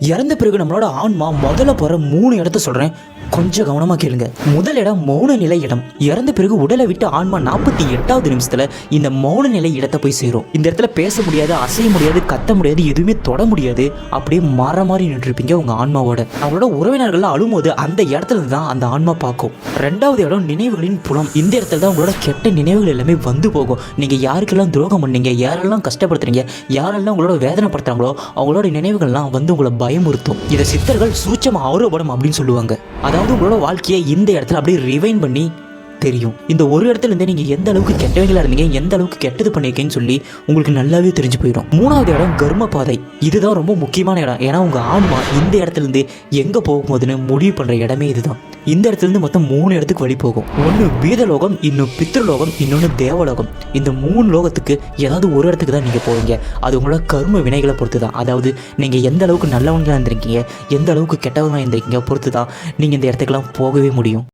இறந்த பிறகு நம்மளோட ஆன்மா முதல்ல போகிற மூணு இடத்த சொல்கிறேன் கொஞ்சம் கவனமாக கேளுங்க. முதல் இடம் மௌன நிலை இடம். இறந்த பிறகு உடலை விட்டு ஆன்மா நாற்பத்தி எட்டாவது நிமிஷத்தில் இந்த மௌன நிலை இடத்தை போய் சேரும். இந்த இடத்துல பேச முடியாது அசைய முடியாது கத்த முடியாது எதுவுமே தொட முடியாது. அப்படியே மாற மாதிரி நின்றுருப்பீங்க உங்கள் ஆன்மாவோட. அவங்களோட உறவினர்கள்லாம் அழும்போது அந்த இடத்துல தான் அந்த ஆன்மா பார்க்கும். ரெண்டாவது இடம் நினைவுகளின் புலம். இந்த இடத்துல தான் உங்களோட கெட்ட நினைவுகள் எல்லாமே வந்து போகும். நீங்கள் யாருக்கெல்லாம் துரோகம் பண்ணீங்க யாரெல்லாம் கஷ்டப்படுத்துறீங்க யாரெல்லாம் உங்களோட வேதனைப்படுத்துறாங்களோ அவங்களோட நினைவுகள்லாம் வந்து உங்களை பயமுறுத்தும். இதை சித்தர்கள் சூச்சம் ஆரோபணம் அப்படின்னு சொல்லுவாங்க. அதாவது உங்களோட வாழ்க்கையை இந்த இடத்துல அப்படியே ரிவைன் பண்ணி தெரியும். இந்த ஒரு இடத்துல இருந்தே நீங்கள் எந்த அளவுக்கு கெட்டவங்களா இருந்தீங்க எந்த அளவுக்கு கெட்டது பண்ணியிருக்கீங்கன்னு சொல்லி உங்களுக்கு நல்லாவே தெரிஞ்சு போயிடும். மூணாவது இடம் கர்ம பாதை இதுதான் ரொம்ப முக்கியமான இடம். ஏன்னா உங்கள் ஆன்மா இந்த இடத்துல இருந்து எங்கே போகும்போதுன்னு முடிவு பண்ணுற இடமே இதுதான். இந்த இடத்துல இருந்து மொத்தம் மூணு இடத்துக்கு வழி போகும். ஒன்று பீதலோகம் இன்னும் பித்ருலோகம் இன்னொன்று தேவலோகம். இந்த மூணு லோகத்துக்கு ஏதாவது ஒரு இடத்துக்கு தான் நீங்கள் போவீங்க. அது உங்களோட கரும வினைகளை பொறுத்து தான் அதாவது நீங்கள் எந்த அளவுக்கு நல்லவங்களா இருந்திருக்கீங்க எந்த அளவுக்கு கெட்டவங்களா இருந்திருக்கீங்க பொறுத்து தான் நீங்கள் இந்த இடத்துக்கெல்லாம் போகவே முடியும்.